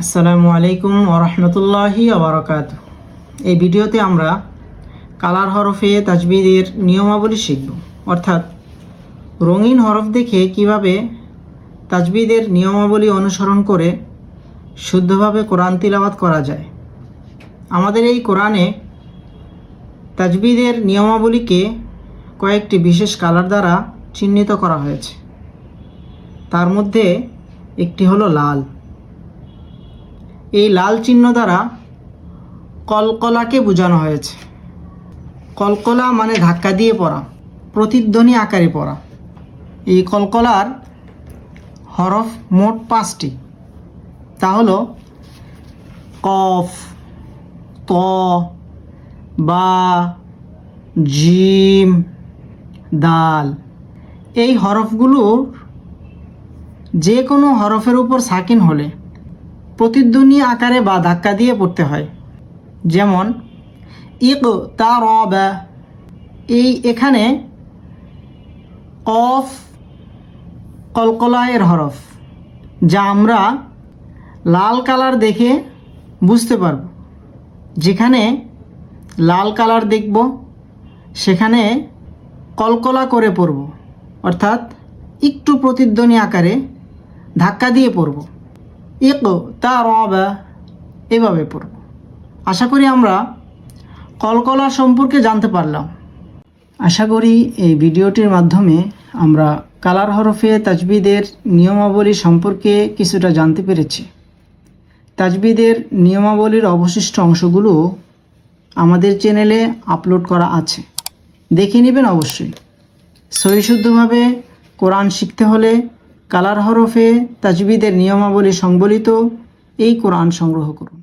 আসসালামু আলাইকুম ওরহমতুল্লাহি আবরকাত এই ভিডিওতে আমরা কালার হরফে তাজবিদের নিয়মাবলী শিখব। অর্থাৎ রঙিন হরফ দেখে কীভাবে তাজবিদের নিয়মাবলী অনুসরণ করে শুদ্ধভাবে কোরআন তিলাওয়াত করা যায়। আমাদের এই কোরআনে তাজবিদের নিয়মাবলীকে কয়েকটি বিশেষ কালার দ্বারা চিহ্নিত করা হয়েছে। তার মধ্যে একটি হলো লাল। এই লাল চিহ্ন দ্বারা কলকলাকে বোঝানো হয়েছে। কলকলা মানে ধাক্কা দিয়ে পড়া, প্রতিধ্বনি আকারে পড়া। এই কলকলার হরফ মোট পাঁচটি। তা হলো কফ ত বা, জিম, দাল। এই হরফগুলোর যে কোনো হরফের উপর সাকিন হলে প্রতিধ্বনি আকারে বা ধাক্কা দিয়ে পড়তে হয়। যেমন ইক তা এই এখানে কফ, কলকলায়ের হরফ, যা আমরা লাল কালার দেখে বুঝতে পারব। যেখানে লাল কালার দেখব, সেখানে কলকলা করে পড়ব, অর্থাৎ একটু প্রতিধ্বনি আকারে ধাক্কা দিয়ে পড়ব। ইক তা রবা এভাবে পড়ব। আশা করি আমরা কলকলা সম্পর্কে জানতে পারলাম। আশা করি এই ভিডিওটির মাধ্যমে আমরা কালার হরফে তাজবিদের নিয়মাবলী সম্পর্কে কিছুটা জানতে পেরেছি। তাজবিদের নিয়মাবলীর অবশিষ্ট অংশগুলো আমাদের চ্যানেলে আপলোড করা আছে। দেখে নেবেন অবশ্যই। সহিশুদ্ধভাবে কোরআন শিখতে হলে কালার হরফে তাজবিদের নিয়মাবলী সংবলিত এই কোরআন সংগ্রহ করুন।